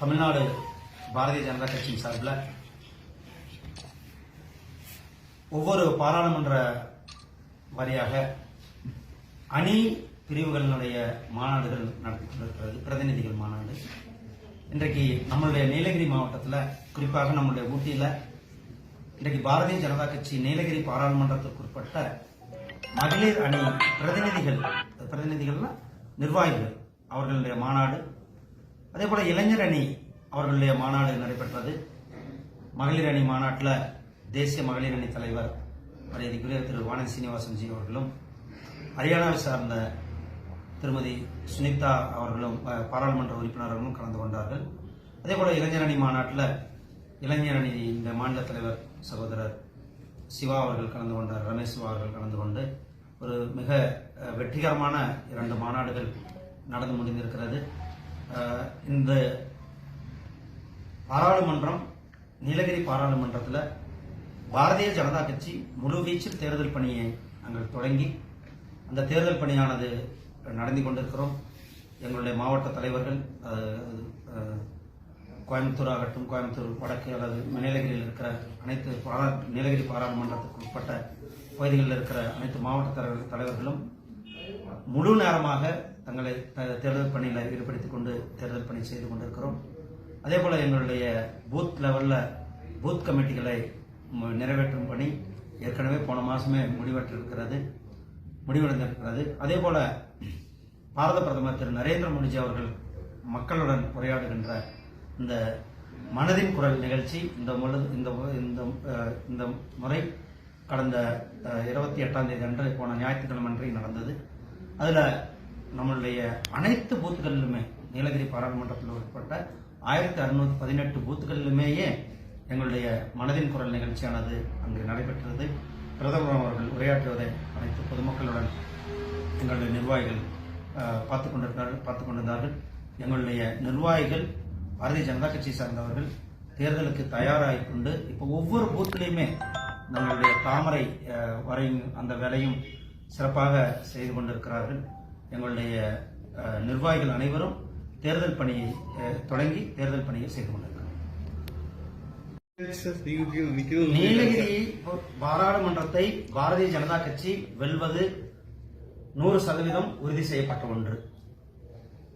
தமிழ்நாடு பாரதிய ஜனதா கட்சியின் சார்பில் ஒவ்வொரு பாராளுமன்ற வரியாக அணி பிரிவுகளினுடைய மாநாடுகள் நடத்தி கொண்டிருக்கிறது பிரதிநிதிகள் மாநாடு. இன்றைக்கு நம்மளுடைய நீலகிரி மாவட்டத்தில் குறிப்பாக நம்மளுடைய ஊட்டியில் இன்றைக்கு பாரதிய ஜனதா கட்சி நீலகிரி பாராளுமன்றத்திற்கு உட்பட்ட மகளிர் அணி பிரதிநிதிகள் பிரதிநிதிகள்னா நிர்வாகிகள் அவர்களுடைய மாநாடு அதே போல் இளைஞர் அணி அவர்களுடைய மாநாடு நடைபெற்றது. மகளிர் அணி மாநாட்டில் தேசிய மகளிர் அணி தலைவர் மரியாதைக்குரிய திரு வானதி சீனிவாசன்ஜி அவர்களும் ஹரியானாவை சார்ந்த திருமதி சுனிதா அவர்களும் பாராளுமன்ற உறுப்பினர்களும் கலந்து கொண்டார்கள். அதே போல் இளைஞர் அணி மாநாட்டில் இளைஞர் அணி இந்த மாநில தலைவர் சகோதரர் சிவா அவர்கள் கலந்து கொண்டார் ரமேஷ் சிவா அவர்கள் கலந்து கொண்டு. ஒரு மிக வெற்றிகரமான இரண்டு மாநாடுகள் நடந்து முடிந்திருக்கிறது. இந்த பாராளுமன்றம் நீலகிரி பாராளுமன்றத்தில் பாரதிய ஜனதா கட்சி முழுவீச்சில் தேர்தல் பணியை நாங்கள் தொடங்கி அந்த தேர்தல் பணியானது நடந்து கொண்டிருக்கிறோம். எங்களுடைய மாவட்ட தலைவர்கள் கோயம்புத்தூர் ஆகட்டும் கோயம்புத்தூர் வடக்கு அல்லது நீலகிரியில் இருக்கிற அனைத்து பாரா நீலகிரி பாராளுமன்றத்துக்கு உட்பட்ட பகுதிகளில் இருக்கிற அனைத்து மாவட்ட தலைவர்களும் முழு நேரமாக தங்களை தேர்தல் பணியில் ஈடுபடுத்திக் கொண்டு தேர்தல் பணி செய்து கொண்டிருக்கிறோம். அதே போல் எங்களுடைய பூத் லெவலில் பூத் கமிட்டிகளை நிறைவேற்றும் பணி ஏற்கனவே போன மாதமே முடிவெற்றிருக்கிறது முடிவடைந்திருக்கிறது. அதே போல் பாரத பிரதமர் திரு. நரேந்திர மோடிஜி அவர்கள் மக்களுடன் உரையாடுகின்ற இந்த மனதின் குரல் நிகழ்ச்சி இந்த முழு இந்த இந்த இந்த முறை கடந்த இருபத்தி எட்டாம் தேதி அன்று போன ஞாயிற்றுக்கிழமை அன்று நடந்தது. அதில் நம்மளுடைய அனைத்து பூத்துகளிலுமே நீலகிரி பாராளுமன்றத்தில் உட்பட்ட ஆயிரத்தி அறுநூத்தி பதினெட்டு பூத்துகளிலுமேயே எங்களுடைய மனதின் குரல் நிகழ்ச்சியானது அங்கு நடைபெற்றது. பிரதமர் அவர்கள் உரையாற்றுவதை அனைத்து பொதுமக்களுடன் எங்களுடைய நிர்வாகிகள் பார்த்து கொண்டிருக்கிறார்கள் பார்த்துக் கொண்டிருந்தார்கள். எங்களுடைய நிர்வாகிகள் பாரதிய ஜனதா கட்சி சார்ந்தவர்கள் தேர்தலுக்கு தயாராகி கொண்டு இப்போ ஒவ்வொரு பூத்திலையுமே நம்மளுடைய தாமரை வரையும் அந்த வேலையும் சிறப்பாக செய்து கொண்டிருக்கிறார்கள். எங்களுடைய நிர்வாகிகள் அனைவரும் தேர்தல் பணியை தொடங்கி தேர்தல் பணியை செய்து கொண்டிருக்கிறார்கள். நீலகிரி பாராளுமன்றத்தை பாரதிய ஜனதா கட்சி வெல்வது நூறு சதவீதம் உறுதி செய்யப்பட்ட ஒன்று.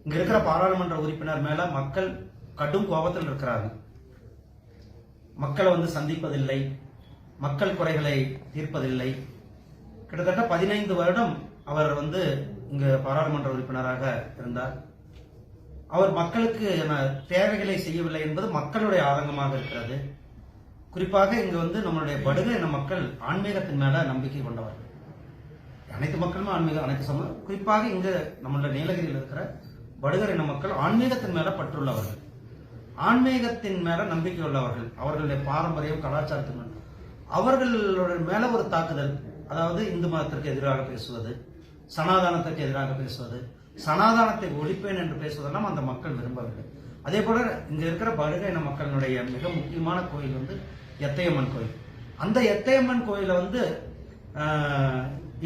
இங்க இருக்கிற பாராளுமன்ற உறுப்பினர் மேல மக்கள் கடும் கோபத்தில் இருக்கிறாங்க மக்களை வந்து சந்திப்பதில்லை மக்கள் குறைகளை தீர்ப்பதில்லை. கிட்டத்தட்ட பதினைந்து வருடம் அவர் வந்து இங்க பாராளுமன்ற உறுப்பினராக இருந்தார். அவர் மக்களுக்கு தேவைகளை செய்யவில்லை என்பது மக்களுடைய ஆதங்கமாக இருக்கிறது. குறிப்பாக இங்கு வந்து நம்மளுடைய படுகை இன மக்கள் ஆன்மீகத்தின் மேல நம்பிக்கை கொண்டவர்கள். அனைத்து மக்களுமே ஆன்மீக அனைத்து சமூகம் குறிப்பாக இங்கு நம்மளுடைய நீலகிரியில் இருக்கிற படுகர் இன மக்கள் ஆன்மீகத்தின் மேல பற்றுள்ளவர்கள். ஆன்மீகத்தின் மேல நம்பிக்கை உள்ளவர்கள். அவர்களுடைய பாரம்பரியம் கலாச்சாரத்தின் அவர்களுடைய மேல ஒரு தாக்குதல் அதாவது இந்து மதத்திற்கு எதிராக பேசுவது சனாதானத்திற்கு எதிராக பேசுவது சனாதானத்தை ஒழிப்பேன் என்று பேசுவதெல்லாம் அந்த மக்கள் விரும்பவில்லை. அதே போல இங்க இருக்கிற பருக இன மக்களினுடைய மிக முக்கியமான கோயில் வந்து எத்தையம்மன் கோயில். அந்த எத்தையம்மன் கோயிலை வந்து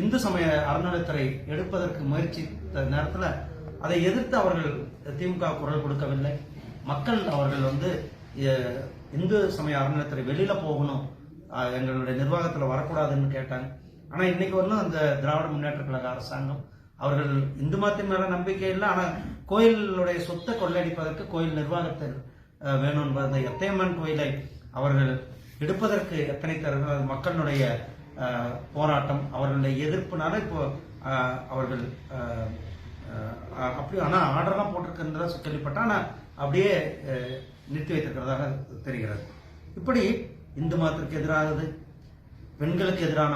இந்து சமய அறநிலைத்துறை எடுப்பதற்கு முயற்சித்த நேரத்தில் அதை எதிர்த்து அவர்கள் திமுக குரல் கொடுக்கவில்லை. மக்கள் அவர்கள் வந்து இந்து சமய அறநிலைத்துறை வெளியில போகணும். எங்களுடைய நிர்வாகத்தில் வரக்கூடாதுன்னு கேட்டாங்க. ஆனால் இன்னைக்கு வந்து அந்த திராவிட முன்னேற்ற கழக அரசாங்கம் அவர்கள் இந்து மதத்தின் மேல நம்பிக்கை இல்லை ஆனால் கோயிலுடைய சொத்தை கொள்ளையடிப்பதற்கு கோயில் நிர்வாகத்தில் வேணும் என்பது அந்த எத்தையம்மன் கோயிலை அவர்கள் எடுப்பதற்கு எத்தனை தருகிறது மக்களுடைய போராட்டம் அவர்களுடைய எதிர்ப்புனால இப்போ அவர்கள் அப்படி ஆனால் ஆர்டர்லாம் போட்டிருக்கிறதா கேள்விப்பட்டா ஆனால் அப்படியே நிறுத்தி வைத்திருக்கிறதாக தெரிகிறது. இப்படி இந்து மதத்திற்கு எதிரானது பெண்களுக்கு எதிரான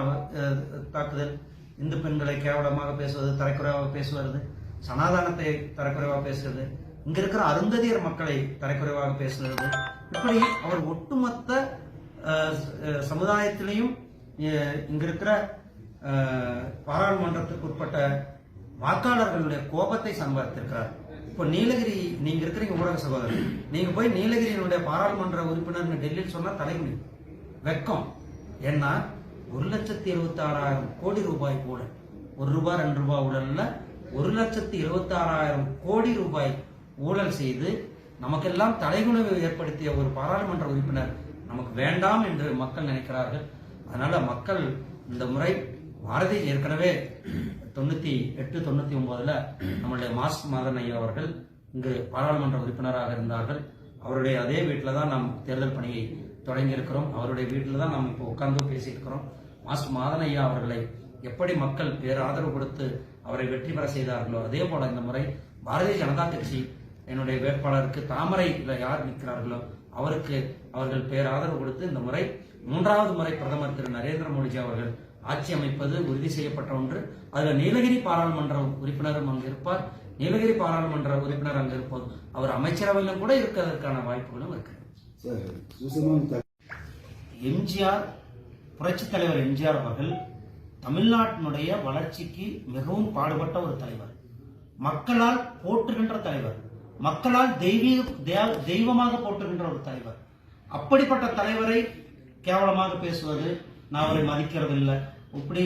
தாக்குதல். இந்து பெண்களை கேவலமாக பேசுவது தரைக்குறைவாக பேசுவது சனாதானத்தை தரக்குறைவாக பேசுறது இங்க இருக்கிற அருந்ததியர் மக்களை தரக்குறைவாக பேசுவது. இப்படி அவர் ஒட்டுமொத்த சமுதாயத்திலையும் இங்க இருக்கிற அஹ், பாராளுமன்றத்துக்கு உட்பட்ட வாக்காளர்களுடைய கோபத்தை சம்பாதித்திருக்கிறார். இப்போ நீலகிரி நீங்க இருக்கிறீங்க ஊடக சகோதரர் நீங்க போய் நீலகிரியினுடைய பாராளுமன்ற உறுப்பினர் டெல்லியில் சொன்னா தலைமுடி. வெக்கம். ஏன்னா ஒரு லட்சத்தி இருபத்தி ஆறாயிரம் கோடி ரூபாய் கூட. ஒரு ரூபாய் ரெண்டு ரூபாய் ஊழல்ல ஒரு லட்சத்தி இருபத்தி ஆறாயிரம் கோடி ரூபாய் ஊழல் செய்து நமக்கெல்லாம் தலைகுணவை ஏற்படுத்திய ஒரு பாராளுமன்ற உறுப்பினர் நமக்கு வேண்டாம் என்று மக்கள் நினைக்கிறார்கள். அதனால மக்கள் இந்த முறை பாரதி ஏற்கனவே தொண்ணூத்தி எட்டு தொண்ணூத்தி ஒன்பதுல நம்மளுடைய மாஸ் மதன் ஐயா அவர்கள் இங்கு பாராளுமன்ற உறுப்பினராக இருந்தார்கள். அவருடைய அதே வீட்டில் தான் நாம் தேர்தல் பணியை தொடங்கி இருக்கிறோம். அவருடைய வீட்டில் தான் நாம் இப்போ உட்கார்ந்து பேசியிருக்கிறோம் மாஸ் மாதன் ஐயா அவர்களை எப்படி மக்கள் பேராதரவு கொடுத்து அவரை வெற்றி பெற செய்தார்களோ அதே போல இந்த முறை பாரதிய ஜனதா கட்சி என்னுடைய வேட்பாளருக்கு தாமரையில் யார் நிற்கிறார்களோ அவருக்கு அவர்கள் பேராதரவு கொடுத்து இந்த முறை மூன்றாவது முறை பிரதமர் திரு நரேந்திர மோடிஜி அவர்கள் ஆட்சி அமைப்பது உறுதி செய்யப்பட்ட ஒன்று. அதில் நீலகிரி பாராளுமன்ற உறுப்பினரும் அங்கு இருப்பார். நீலகிரி பாராளுமன்ற உறுப்பினர் அங்கு இருப்போது அவர் அமைச்சரவையிலும் கூட இருக்கிறதற்கான வாய்ப்புகளும் இருக்கு. எம்ஜிஆர் புரட்சித் தலைவர் எம்ஜிஆர் அவர்கள் தமிழ்நாட்டினுடைய வளர்ச்சிக்கு மிகவும் பாடுபட்ட ஒரு தலைவர். மக்களால் போற்றுகின்ற தலைவர். மக்களால் தெய்வீக தெய்வமாக போற்றுகின்ற ஒரு தலைவர். அப்படிப்பட்ட தலைவரை கேவலமாக பேசுவது நான் அவரை மதிக்கிறது இல்லை இப்படி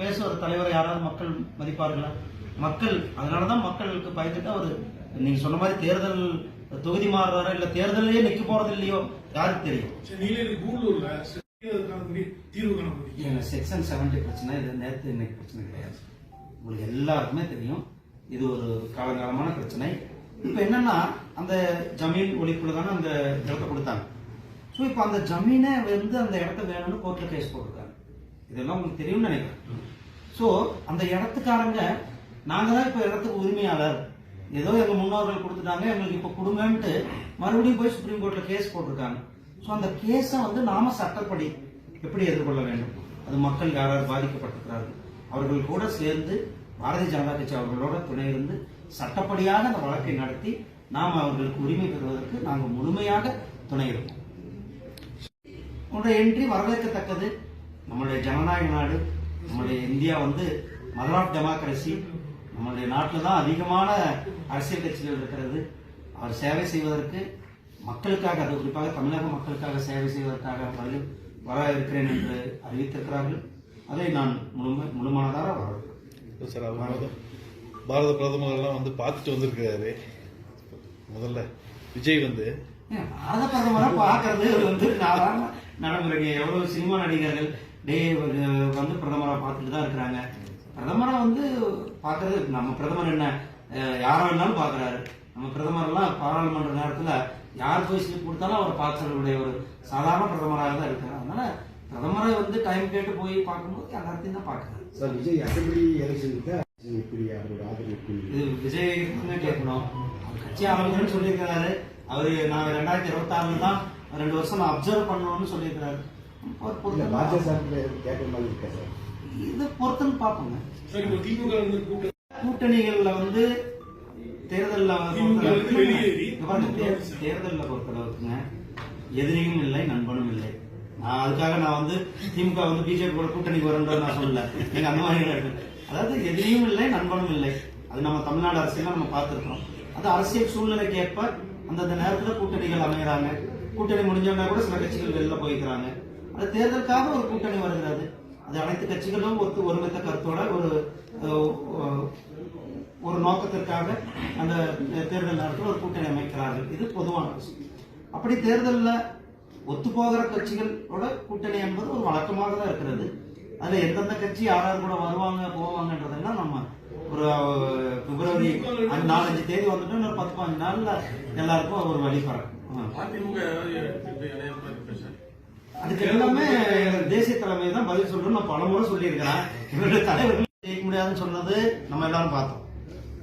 பேசுகிற தலைவரை யாராவது மக்கள் மதிப்பார்களா? மக்கள் அதனாலதான் மக்களுக்கு பயந்துட்டு அவர் நீங்க சொன்ன மாதிரி தேர்தல் தொகுதி மாறுறாரா இல்ல தேர்தலையே நிக்க போறது இல்லையோ யாருக்கு தெரியும்? செக்ஷன் செவன்டி பிரச்சனை இது நேற்று இன்னைக்கு பிரச்சனை கிடையாது. உங்களுக்கு எல்லாருக்குமே தெரியும் இது ஒரு காலங்காலமான பிரச்சனை. இப்போ என்னன்னா அந்த ஜமீன் ஒழிப்புல தானே அந்த இடத்த கொடுத்தாங்க. ஸோ இப்போ அந்த ஜமீனை வந்து அந்த இடத்த வேணும்னு கோர்ட்ல கேஸ் போட்டிருக்காங்க. இதெல்லாம் உங்களுக்கு தெரியும்னு நினைக்கிறேன். ஸோ அந்த இடத்துக்காரங்க நாங்க தான் இப்போ இடத்துக்கு உரிமையாளர். ஏதோ எங்க முன்னோர்கள் கொடுத்துட்டாங்க எங்களுக்கு இப்போ கொடுங்கன்ட்டு மறுபடியும் போய் சுப்ரீம் கோர்ட்ல கேஸ் போட்டிருக்காங்க. ஸோ அந்த கேஸை வந்து நாம சட்டப்படி எப்படி எதிர்கொள்ள வேண்டும்? அது மக்கள் யாராவது பாதிக்கப்பட்டிருக்கிறார்கள்? அவர்கள் கூட சேர்ந்து பாரதிய ஜனதா கட்சி அவர்களோட துணை இருந்து சட்டப்படியாக அந்த வழக்கை நடத்தி நாம் அவர்களுக்கு உரிமை பெறுவதற்கு நாங்கள் முழுமையாக துணை இருப்போம். உங்களுடைய என்ட்ரி வரவேற்கத்தக்கது. நம்மளுடைய ஜனநாயக நாடு நம்மளுடைய இந்தியா வந்து மதர் ஆஃப் டெமோக்ரஸி நம்மளுடைய நாட்டில் தான் அதிகமான அரசியல் கட்சிகள் இருக்கிறது. அவர் சேவை செய்வதற்கு மக்களுக்காக அது குறிப்பாக தமிழக மக்களுக்காக சேவை செய்வதற்காக வரு வர இருக்கிறேன் என்று அறிவித்திருக்கிறார்கள். அதை நான் முழுமை முழுமனதாக வரவேற்கிறேன். பாரத பிரதமர் எல்லாம் வந்து பார்த்துட்டு வந்திருக்காரு முதல்ல விஜய் வந்து பாரத பிரதமரை பார்க்கறது வந்து சாதாரண நடைமுறை எவ்வளவு சினிமா நடிகர்கள் டே வந்து பிரதமரை பார்த்துட்டு தான் இருக்கிறாங்க. பிரதமரை வந்து பார்க்கறது நம்ம பிரதமர் என்ன யாரை வேணாலும் பார்க்கறாரு நம்ம பிரதமர் எல்லாம் பாராளுமன்ற நேரத்துல யார் போய் ஸ்லிப் கொடுத்தாலும் அவர் பார்க்கறதுடைய ஒரு சாதாரண பிரதமராக தான் இருக்கிறார் அதனால பிரதமரை வந்து டைம் கேட்டு போய் பார்க்கும்போது எல்லாத்தையும் தான் பார்க்கறாரு சார் விஜய் அசம்பிளி எலெக்ஷனுக்கு எப்படி அவரோட ஆதரவு இது விஜய் கேட்கணும். அவர் கட்சி ஆரம்பிக்கணும்னு சொல்லியிருக்கிறாரு. அவரு நான் ரெண்டாயிரத்தி இருபத்தி ஆறுல தான் ரெண்டு வருஷம் நான் அப்சர்வ் பண்ணணும்னு சொல்லியிருக்கிறாரு. பாஜக கேட்குற மாதிரி இருக்கா சார்? இது பொறுத்துன்னு பார்ப்போங்க. கூட்டணிகள்ல வந்து தேர்தல்ல திமுக வந்து வெளியேறி இங்க பாருங்க, தே- தேர்தல்ல பொறுத்தளவுக்குங்க. எதிரியும் இல்லை நண்பனும் இல்லை. நான் அதுக்காக நான் வந்து திமுக வந்து பிஜேபி கூட கூட்டணிக்கு வரேன்றத நான் சொல்லல. நீங்க அந்த மாதிரி அதாவது எதிரியும் இல்லை நண்பனும் இல்லை. அது நம்ம தமிழ்நாடு அரசியல நம்ம பார்த்திருக்கிறோம். அது அரசியல் சூழ்நிலைக்கு ஏற்ப அந்தந்த நேரத்துல கூட்டணிகள் அமைகிறாங்க கூட்டணி முடிஞ்சோம்னா கூட சில கட்சிகள் வெளில போய்க்கிறாங்க. அது தேர்தலுக்காக ஒரு கூட்டணி வருகிறது. அது அனைத்து கட்சிகளும் ஒத்து ஒருமித்த கருத்தோட ஒரு ஒரு நோக்கத்திற்காக அந்த தேர்தல் நேரத்தில் ஒரு கூட்டணி அமைக்கிறார்கள். இது பொதுவான விஷயம். அப்படி தேர்தலில் ஒத்துப்போகிற கட்சிகளோட கூட்டணி என்பது ஒரு வழக்கமாக தான் இருக்கிறது. அதில் எந்தெந்த கட்சி யாராவது கூட வருவாங்க போவாங்கன்றதெல்லாம் நம்ம ஒரு பிப்ரவரி அஞ்சு நாலஞ்சு தேதி வந்துட்டு இன்னொரு பத்து பதினஞ்சு நாளில் எல்லாருக்கும் ஒரு வழி பறக்கும் அதிமுக அதுக்கு எல்லாமே தேசிய தலைமை தான் பதில் சொல்லணும் நான் பலமுறை சொல்லியிருக்கிறேன். இவருடைய தலைவர்கள் ஜெயிக்க முடியாதுன்னு சொன்னது நம்ம எல்லாரும் பார்த்தோம்.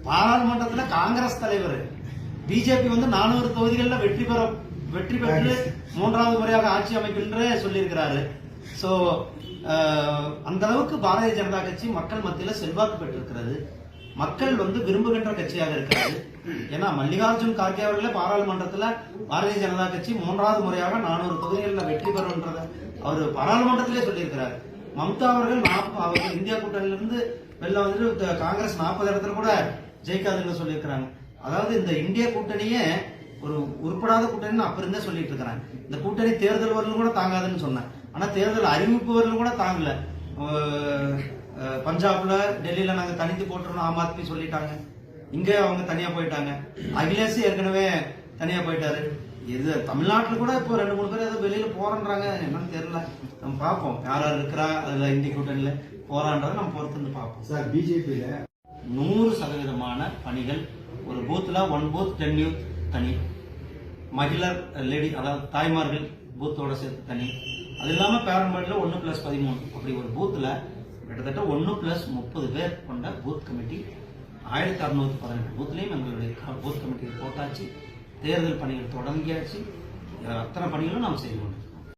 பாராளுமன்றத்துல காங்கிரஸ் தலைவர். பிஜேபி வந்து நானூறு தொகுதிகளில் வெற்றி பெற வெற்றி பெற்று மூன்றாவது முறையாக ஆட்சி அமைக்கின்ற சொல்லியிருக்கிறாரு. சோ அந்த அளவுக்கு பாரதிய ஜனதா கட்சி மக்கள் மத்தியில செல்வாக்கு பெற்றிருக்கிறது. மக்கள் வந்து விரும்புகின்ற கட்சியாக இருக்கிறது. ஏன்னா மல்லிகார்ஜுன் கார்கே அவர்களே பாராளுமன்றத்துல பாரதிய ஜனதா கட்சி மூன்றாவது முறையாக நானூறு தொகுதிகளில் வெற்றி பெறும்ன்றத அவர் பாராளுமன்றத்திலே சொல்லியிருக்கிறார். மம்தா அவர்கள் நாப்ப- அவர்கள் இந்தியா கூட்டணியிலிருந்து வெளில வந்துட்டு காங்கிரஸ் நாற்பது இடத்துல கூட ஜெயிக்காதுன்னு சொல்லியிருக்கிறாங்க. அதாவது இந்த இந்திய கூட்டணியே ஒரு உருப்படாத கூட்டணின்னு அப்ப இருந்தே சொல்லிட்டு இருக்கிறாங்க. இந்த கூட்டணி தேர்தல் வரலும் கூட தாங்காதுன்னு சொன்னேன். ஆனா தேர்தல் அறிவிப்பு வரலும் கூட தாங்கல. பஞ்சாப்ல டெல்லியில நாங்க தனித்து போட்டுறோம் ஆம் ஆத்மி சொல்லிட்டாங்க. இங்க அவங்க தனியா போயிட்டாங்க. அகிலேஷ் ஏற்கனவே தனியா போயிட்டாரு. இது தமிழ்நாட்டுல கூட இப்போ ரெண்டு மூணு பேர் ஏதோ வெளியில போறேன்றாங்க. என்னன்னு தெரியல. நம்ம பார்ப்போம். யார் யார் இருக்கிறா? அதுல இந்திய கூட்டணியில போறான்றதை நம்ம பொறுத்து வந்து பார்ப்போம். சார் பிஜேபியில நூறு சதவீதமான பணிகள். ஒரு பூத்துல ஒன் பூத் டென் யூத் தனி. மகிழர் லேடி அதாவது தாய்மார்கள் பூத்தோட சேர்த்து தனி. அது இல்லாம பேரம்பேட்ல ஒன்னு பிளஸ் பதிமூணு. அப்படி ஒரு பூத்துல கிட்டத்தட்ட ஒன்னு பிளஸ் முப்பது பேர் கொண்ட பூத் கமிட்டி ஆயிரத்தி அறுநூத்தி பதினெட்டு பூத்லயும் எங்களுடைய க- பூத் போட்டாச்சு. தேர்தல் பணிகள் தொடங்கியாச்சு. அத்தனை பணிகளும் நாம் செய்து கொண்டிருக்கிறோம்